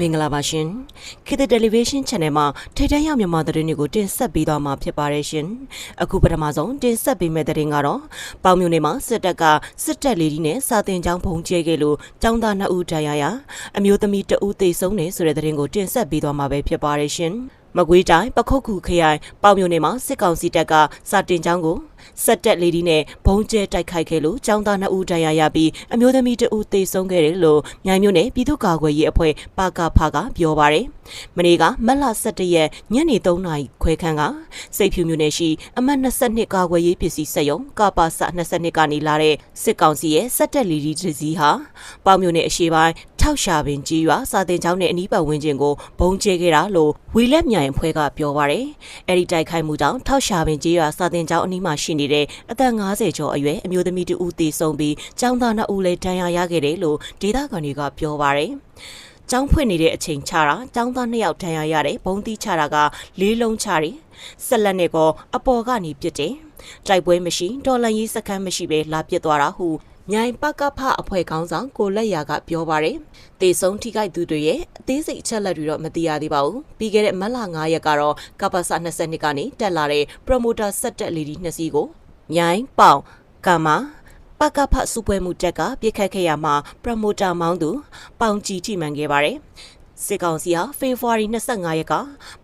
မင်္ဂလာပါရှင်ခေတ်သစ်တယ်လီဗေးရှင်း channel မှာထိတ်တန့်ရောက်မြန်မာသတင်းတွေကိုတင်ဆက်ပေးသွားမှာဖြစ်ပါတယ်ရှင်အခုပထမဆုံးတင်ဆက်ပေးမယ့်သတင်းကတော့ပေါင်မြို့နယ်မှာစစ်တပ်ကစစ်တပ်လေးဒီနဲ့စာတင်ကျောင်းဖုံကျဲခဲ့လို့ကျောင်းသား2ဦးဒဏ်ရာရအမျိုးသမီး2ဦးသေဆုံးတယ်ဆိုတဲ့သတင်းကိုတင်ဆက်ပေးသွားမှာပဲဖြစ်ပါတယ်ရှင်မကွေးတိုင်းပခုတ်ကူခရိုင်ပေါင်မြို့နယ်မှာစစ်ကောင်စီတပ်ကစာတင်ကျောင်းကို စက်တက်လေးဒီနဲ့ဘုံကျဲတိုက်ခိုက်ခဲ့လို့ចောင်းသား2ဦးဒဏ်ရာရပြီးအမျိုးသမီး2ဦးသေဆုံးခဲ့တယ်လို့မြိုင်မြို့နယ်ပြည်သူ့ကာကွယ်ရေးအဖွဲ့ပါကဖကပြောပါရယ်မနေ့ကမတ်လ17ရက်ညနေ3နာရီခွဲခန့်ကစိတ်ဖြူမြို့နယ်ရှိအမှတ်22ကာကွယ်ရေးပစ္စည်းစက်ရုံကပါစ22ကနေလာတဲ့စစ်ကောင်စီရဲ့စက်တက်လေးဒီတစည်းဟာပေါင်မြို့နယ်အရှေ့ပိုင်းထောက်ရှာပင်ကြီးရွာစာတင်ကျောင်းနဲ့အနီးပတ်ဝန်းကျင်ကိုဘုံကျဲခဲ့တာလို့ဝီလက်မြိုင်အဖွဲ့ကပြောပါရယ်အဲ့ဒီတိုက်ခိုက်မှုကြောင့်ထောက်ရှာပင်ကြီးရွာစာတင်ကျောင်းအနီးမှာရှိနေတဲ့အသက်50ကျော်အရွယ်အမျိုးသမီးတဦးသေဆုံးပြီးကျောင်းသား2ဦးလည်းဒဏ်ရာရခဲ့တယ်လို့ဒေသခံတွေကပြောပါရယ်။ကျောင်းဖွင့်နေတဲ့အချိန်ချတာကျောင်းသား2ယောက်ဒဏ်ရာရတယ်ဘုံတီးချတာကလေးလုံးချတယ်ဆက်လက်နဲ့ကောအပေါ်ကနေပြစ်တယ်။တိုက်ပွဲမရှိဒေါ်လာရေးစခန်းမရှိပဲလာပစ်သွားတာဟု မြိုင်ပကဖအဖွဲ့ခေါင်းဆောင်ကိုလက်ရာကပြောပါရယ်။တေဆုံးထိခိုက်သူတွေရဲ့အသေးစိတ်အချက်လက်တွေတော့မသိရသေးပါဘူး။ပြီးခဲ့တဲ့မတ်လ9ရက်ကတော့ကပ္ပစ22ကနေတက်လာတဲ့ promoter ဆက်တက်လေဒီနှစ်စီးကိုမြိုင်ပေါင်ကမ္မာပကဖစုပွဲမှုတက်ကပြစ်ခတ်ခဲ့ရမှာပရမိုတာမောင်းသူပေါင်ကြည်ထိမှန်ခဲ့ပါတယ် စစ်ကောင်စီဟာဖေဖော်ဝါရီ25ရက်က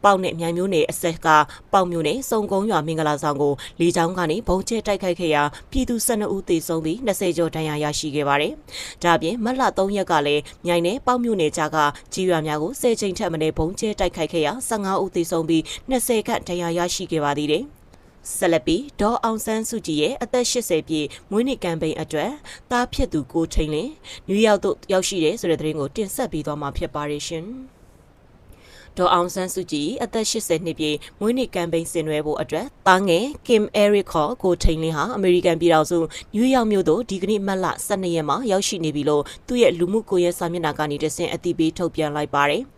ပေါင်နဲ့မြိုင်မျိုးနယ်အဆက်ကပေါင်မျိုးနယ်စုံကုန်းရွာမင်္ဂလာဆောင်ကိုလေကြောင်းကနေဘုံကျဲတိုက်ခိုက်ခဲ့ရာပြည်သူ12ဦးသေဆုံးပြီး20ကျော်ဒဏ်ရာရရှိခဲ့ပါတယ်။ဒါပြင်မတ်လ3ရက်ကလည်းမြိုင်နယ်ပေါင်မျိုးနယ်ကြားကကြီးရွာများကို10ချိန်ထက်မနည်းဘုံကျဲတိုက်ခိုက်ခဲ့ရာ15ဦးသေဆုံးပြီး20ခန့်ဒဏ်ရာရရှိခဲ့ပါသေးတယ်။ ဆက်လက်ပြီးဒေါ်အောင်ဆန်းစုကြည်ရဲ့အသက်80ပြည့်မွေးနေ့ကမ်ပိန်းအတွက်တားဖြစ်သူကိုချိန်လင်းနယူးယောက်သို့ရောက်ရှိတယ်ဆိုတဲ့သတင်းကိုတင်ဆက်ပေးသွားမှာဖြစ်ပါတယ်ရှင်။ဒေါ်အောင်ဆန်းစုကြည်အသက်80နှစ်ပြည့်မွေးနေ့ကမ်ပိန်းဆင်နွှဲဖို့အတွက်တားငယ် Kim Eric ခေါ်ကိုထိန်လင်းဟာအမေရိကန်ပြည်ထောင်စုနယူးယောက်မြို့သို့ဒီကနေ့မတ်လ12ရက်မှာရောက်ရှိနေပြီလို့သူ့ရဲ့လူမှုကွန်ရက်စာမျက်နှာကနေတဆင့်အသိပေးထုတ်ပြန်လိုက်ပါတယ်။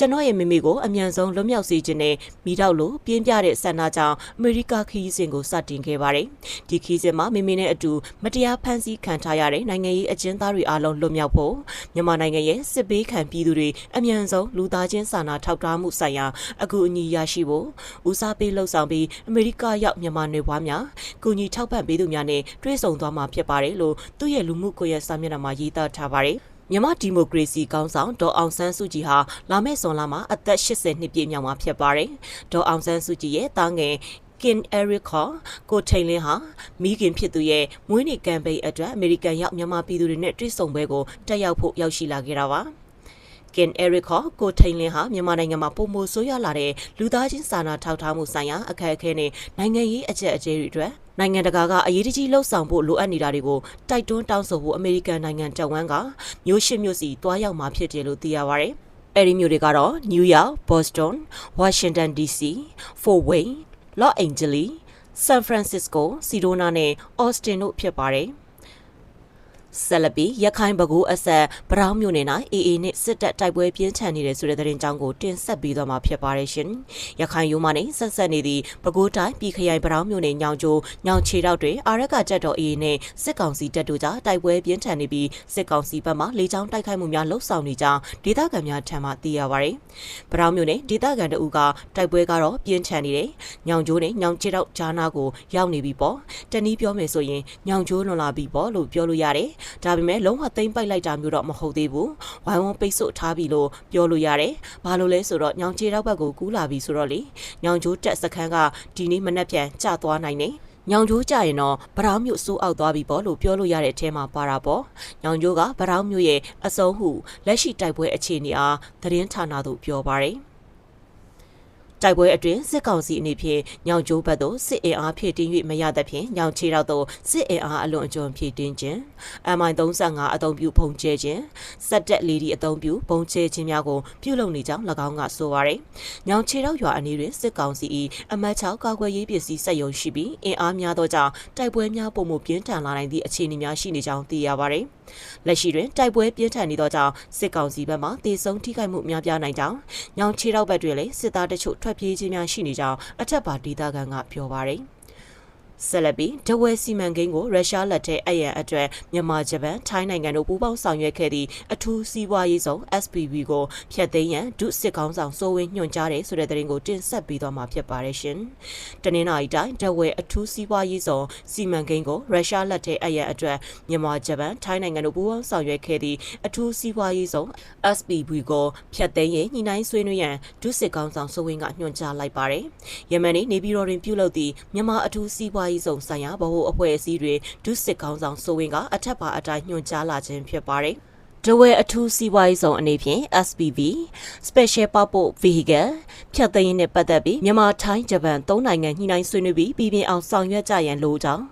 ကျွန်တော်ရဲ့မိမိကိုအမြန်ဆုံးလွတ်မြောက်စေခြင်းနဲ့မိတော့လို့ပြင်းပြတဲ့ဆန္ဒကြောင့်အမေရိကခီးစဉ်ကိုစတင်ခဲ့ပါတယ်။ဒီခီးစဉ်မှာမိမိနဲ့အတူမတရားဖမ်းဆီးခံထားရတဲ့နိုင်ငံရေးအကျဉ်းသားတွေအားလုံးလွတ်မြောက်ဖို့မြန်မာနိုင်ငံရဲ့စစ်ဘေးခံပြည်သူတွေအမြန်ဆုံးလူသားချင်းစာနာထောက်ထားမှုဆိုင်ရာအကူအညီရရှိဖို့ဦးစားပေးလှုပ်ဆောင်ပြီးအမေရိကရောက်မြန်မာနေပွားများကူညီထောက်ပံ့ပေးသူများနဲ့တွေ့ဆုံသွားမှာဖြစ်ပါတယ်လို့သူ့ရဲ့လူမှုကွန်ရက်စာမျက်နှာမှာရေးသားထားပါတယ်။ မြန်မာဒီမိုကရေစီကောင်းဆောင်ဒေါ်အောင်ဆန်းစုကြည်ဟာလာမယ့်ဇွန်လမှာအသက်80နှစ်ပြည့်မြောက်မှာဖြစ်ပါတယ်။ဒေါ်အောင်ဆန်းစုကြည်ရဲ့တားငယ်ကင်အရစ်ခေါကိုထိန်လင်းဟာမိခင်ဖြစ်သူရဲ့မွေးနေ့ကမ်ပိန်းအတွက်အမေရိကန်ရောက်မြန်မာပြည်သူတွေနဲ့တွေ့ဆုံပွဲကိုတက်ရောက်ဖို့ရောက်ရှိလာခဲ့တာပါ။ကင်အရစ်ခေါကိုထိန်လင်းဟာမြန်မာနိုင်ငံမှာပုံမိုဆိုးရလာတဲ့လူသားချင်းစာနာထောက်ထားမှုဆိုင်ရာအခက်အခဲနဲ့နိုင်ငံရေးအကျပ်အကျဲတွေအတွက် နိုင်ငံတကာကအရေးတကြီးလှုပ်ဆောင်ဖို့လိုအပ်နေတာတွေကိုတိုက်တွန်းတောင်းဆိုဖို့အမေရိကန်နိုင်ငံတဝန်းကမြို့ရှိမြို့စီတွားရောက်မှာဖြစ်တယ်လို့သိရပါဗျ။အဲဒီမြို့တွေကတော့ New York, Boston, Washington DC, Fort Wayne, Los Angeles, San Francisco, Sedona နဲ့ Austin တို့ဖြစ်ပါတယ်။ ဆက်လက်ပြီးရခိုင်ဘကူအဆက်ဗရောင်းမြို့နယ်၌အေအေနဲ့စစ်တပ်တိုက်ပွဲပြင်းထန်နေတဲ့ဆိုတဲ့သတင်းကြောင်းကိုတင်ဆက်ပြီးတော့မှာဖြစ်ပါတယ်ရှင်။ရခိုင်ရိုးမနဲ့ဆက်ဆက်နေသည့်ဘကူတိုင်းပြည်ခရိုင်ဗရောင်းမြို့နယ်ညောင်ကျိုးညောင်ချေတောက်တွင်အာရကတက်တော်အေအေနဲ့စစ်ကောင်စီတပ်တို့ကြားတိုက်ပွဲပြင်းထန်နေပြီးစစ်ကောင်စီဘက်မှလေကြောင်းတိုက်ခိုက်မှုများလှုပ်ဆောင်နေကြောင်းဒေသခံများထံမှသိရပါတယ်။ဗရောင်းမြို့နယ်ဒေသခံတို့ကတိုက်ပွဲကတော့ပြင်းထန်နေတယ်။ညောင်ကျိုးနဲ့ညောင်ချေတောက်ဂျာနာကိုရောက်နေပြီပေါ့။တနည်းပြောမယ်ဆိုရင်ညောင်ကျိုးလွန်လာပြီပေါ့လို့ပြောလို့ရတယ်။ဒါပေမဲ့လုံးဝသိမ့်ပိုက်လိုက်တာမျိုးတော့မဟုတ်သေးဘူးဝိုင်းဝန်းပိတ်ဆို့ထားပြီလို့ပြောလို့ရတယ်ဘာလို့လဲဆိုတော့ညောင်ချေတောက်ဘက်ကိုကူးလာပြီဆိုတော့လေညောင်ကျိုးတက်စခန်းကဒီနေ့မနက်ပြန်ကျသွားနိုင်တယ်ညောင်ကျိုးကြရင်တော့ဗရောင်းမြို့စိုးအောက်သွားပြီပေါ့လို့ပြောလို့ရတဲ့အထဲမှာပါတာပေါ့ညောင်ကျိုးကဗရောင်းမြို့ရဲ့အစုံဟုလက်ရှိတိုက်ပွဲအခြေအနေအားသတင်းဌာနသို့ပြောပါရယ် တိုက်ပွဲအတွင်းစစ်ကောင်စီအနေဖြင့်ညောင်ကျိုးဘက်သို့စစ်အင်အားဖြည့်တင်း၍မရသဖြင့်ညောင်ချေတောက်သို့စစ်အင်အားအလွန်အကျွံဖြည့်တင်းခြင်း MI35 အုံပြုပုံကျဲခြင်းစက်တက်လီဒီအုံပြုပုံကျဲခြင်းများကိုပြုလုပ်နေကြောင်း၎င်းကဆိုပါရယ်ညောင်ချေတောက်ရွာအနီးတွင်စစ်ကောင်စီ၏အမတ်6ကာကွယ်ရေးပစ္စည်းစက်ရုံရှိပြီးအင်အားများသောကြောင့်တိုက်ပွဲများပုံမှုပြင်းထန်လာနိုင်သည့်အခြေအနေများရှိနေကြောင်းသိရပါရယ်လက်ရှိတွင်တိုက်ပွဲပြင်းထန်နေသောကြောင့်စစ်ကောင်စီဘက်မှတေဆုံးထိခိုက်မှုများပြားနိုင်ကြောင်းညောင်ချေတောက်ဘက်တွင်လည်းစစ်သားတချို့ထွက်ပြေးခြင်းများရှိနေကြောင်းအထက်ပါဒေသခံကပြောပါရယ် ဆက်လက်ပြီးဒဝဲစီမံကိန်းကိုရုရှားလက်ထက်အရန်အတွက်မြန်မာဂျပန်ထိုင်းနိုင်ငံတို့ပူးပေါင်းဆောင်ရွက်ခဲ့သည့်အထူးစီးပွားရေးဆောင် SPV ကိုဖျက်သိမ်းရန်ဒုစစ်ကောင်းဆောင်စိုးဝင်းညွှန်ကြားတယ်ဆိုတဲ့သတင်းကိုတင်ဆက်ပေးသွားမှာဖြစ်ပါတယ်ရှင်။တနင်္လာရီတိုင်းဒဝဲအထူးစီးပွားရေးဆောင်စီမံကိန်းကိုရုရှားလက်ထက်အရန်အတွက်မြန်မာဂျပန်ထိုင်းနိုင်ငံတို့ပူးပေါင်းဆောင်ရွက်ခဲ့သည့်အထူးစီးပွားရေးဆောင် SPV ကိုဖျက်သိမ်းရင်ညှိနှိုင်းဆွေးနွေးရန်ဒုစစ်ကောင်းဆောင်စိုးဝင်းကညွှန်ကြားလိုက်ပါတယ်။ယမန်နေ့နေပြည်တော်တွင်ပြုလုပ်သည့်မြန်မာအထူးစီးပွားရေးဆောင်ဆိုင်ရာဗဟိုအဖွဲ့အစည်းတွေဒုစစ်ကောင်းဆောင်စိုးဝင်းကအထက်ပါအတိုင်းညွှန်ကြားလာခြင်းဖြစ်ပါတယ်။ဒဝဲအထူးစီးပွားရေးဆောင်အနေဖြင့် SPV Special Purpose Vehicle ဖြတ်သိမ်းရေးနဲ့ပတ်သက်ပြီးမြန်မာထိုင်းဂျပန်သုံးနိုင်ငံညှိနှိုင်းဆွေးနွေးပြီးပြည်ပြင်းအောင်ဆောင်ရွက်ကြရန်လိုကြောင်း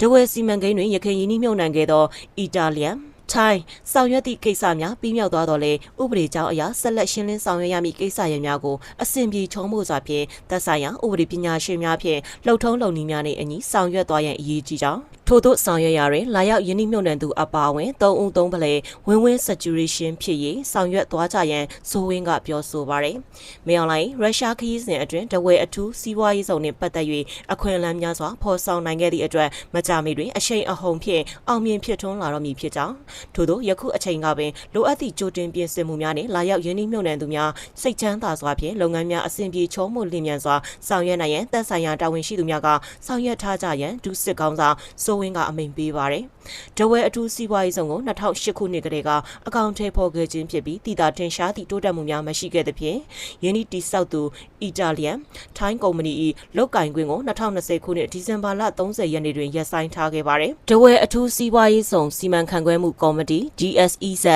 ဒဝဲစီမံကိန်းတွင်ရခိုင်ရင်းနှီးမြှုပ်နှံခဲ့သောအီတာလီယန် ထိုင်းဆောင်ရွက်သည့်ကိစ္စများပြီးမြောက်သွားတော့လေဥပဒေကြောင်းအရာဆက်လက်ရှင်းလင်းဆောင်ရွက်ရမည့်ကိစ္စရပ်များကိုအစဉ်ပြေချုံးမှုစွာဖြင့်သက်ဆိုင်ရာဥပဒေပညာရှင်များဖြင့်လှုပ်ထုံးလုပ်နည်းများနှင့်အညီဆောင်ရွက်သွားရန်အရေးကြီးကြောင်း ထို့သို့ဆောင်ရွက်ရာတွင်လာရောက်ယင်းနှိမ့်မြုံနှံသူအပါအဝင်၃ဦး၃ပလဲဝင်းဝင်း saturation ဖြစ်ရေးဆောင်ရွက်သွားကြရန်ဇိုးဝင်းကပြောဆိုပါရယ်။မေအောင်လိုင်းရုရှားခရီးစဉ်အတွင်းတဝဲအထူးစီးပွားရေးဆောင်နှင့်ပတ်သက်၍အခွင့်အလမ်းများစွာဖော်ဆောင်နိုင်ခဲ့သည့်အတွက်မကြမီတွင်အရှိန်အဟုန်ဖြင့်အောင်မြင်ဖြစ်ထွန်းလာတော့မည်ဖြစ်ကြောင်းထို့သောယခုအချိန်ကပင်လိုအပ်သည့်ကြိုတင်ပြင်ဆင်မှုများနှင့်လာရောက်ယင်းနှိမ့်မြုံနှံသူများစိတ်ချမ်းသာစွာဖြင့်လုပ်ငန်းများအဆင်ပြေချောမွလျင်မြန်စွာဆောင်ရွက်နိုင်ရန်သက်ဆိုင်ရာတာဝန်ရှိသူများကဆောင်ရွက်ထားကြရန်ဒုစစ်ကောင်းဆောင်စိုးဝင်းကအမိန့်ပေးပါတယ်။ဒဝဲအထူးစီးပွားရေးဆောင်ကို2008ခုနှစ်ကတည်းကအကောင့်ထဲပေါ်ခဲ့ခြင်းဖြစ်ပြီးတည်တာတင်ရှားသည့်တိုးတက်မှုများမရှိခဲ့သဖြင့်ယင်းဒီတိဆောက်သူအီတာလီယန်ထိုင်းကုမ္ပဏီ၏လုတ်ကင်ခွင့်ကို2020ခုနှစ်ဒီဇင်ဘာလ30ရက်နေ့တွင်ရပ်ဆိုင်းထားခဲ့ပါတယ်။ဒဝဲအထူးစီးပွားရေးဆောင်စီမံခန့်ခွဲမှုကော်မတီ GSEZ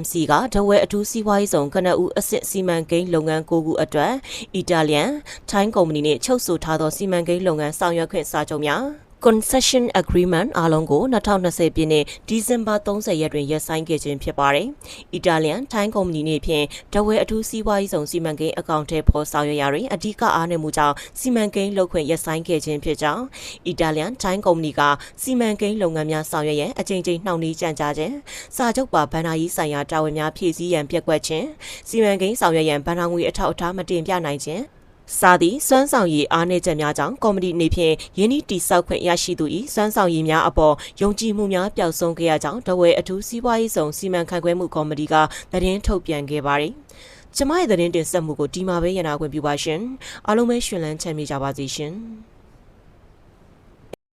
MC ကဒဝဲအထူးစီးပွားရေးဆောင်ကနအူအစစ်စီမံကိန်းလုပ်ငန်း9ခုအတွက်အီတာလီယန်ထိုင်းကုမ္ပဏီနှင့်ချုပ်ဆိုထားသောစီမံကိန်းလုပ်ငန်းဆောင်ရွက်ခွင့်စာချုပ်များ concession agreement အားလုံးကို2020ပြည့်နှစ်ဒီဇင်ဘာ30ရက်တွင်ရပ်ဆိုင်းခဲ့ခြင်းဖြစ်ပါတယ်။အီတာလီယန်ထိုင်းကုမ္ပဏီနှင့်ဖြင့်တဝဲအထူးစီးပွားရေးဆောင်စီမံကိန်းအကောင့်ထဲပေါ်ဆောင်ရွက်ရာတွင်အဓိကအားနည်းမှုကြောင့်စီမံကိန်းလုပ်ခွင့်ရပ်ဆိုင်းခဲ့ခြင်းဖြစ်ကြောင်းအီတာလီယန်ထိုင်းကုမ္ပဏီကစီမံကိန်းလုပ်ငန်းများဆောင်ရွက်ရန်အကြိမ်ကြိမ်နှောင့်နှေးကြံကြားခြင်းစာချုပ်ပါဗန္ဒာရေးဆိုင်ရာတာဝန်များဖြည့်ဆည်းရန်ပြက်ကွက်ခြင်းစီမံကိန်းဆောင်ရွက်ရန်ဗန္ဒာငွေအထောက်အထားမတင်ပြနိုင်ခြင်း စာသည်စွမ်းဆောင်ရည်အားနည်းချက်များကြောင့်ကော်မတီနေဖြင့်ယင်းဤတိဆောက်ခွင့်ရရှိသူ၏စွမ်းဆောင်ရည်များအပေါ်ယုံကြည်မှုများပျောက်ဆုံးခဲ့ရကြောင်းတဝဲအထူးစီးပွားရေးဆောင်စီမံခန့်ခွဲမှုကော်မတီကသတင်းထုတ်ပြန်ခဲ့ပါသည်ကျမရဲ့သတင်းတင်ဆက်မှုကိုဒီမှာပဲရနာခွင့်ပြုပါရှင်အားလုံးပဲရှင်လန်းချမ်းမြေကြပါစေရှင်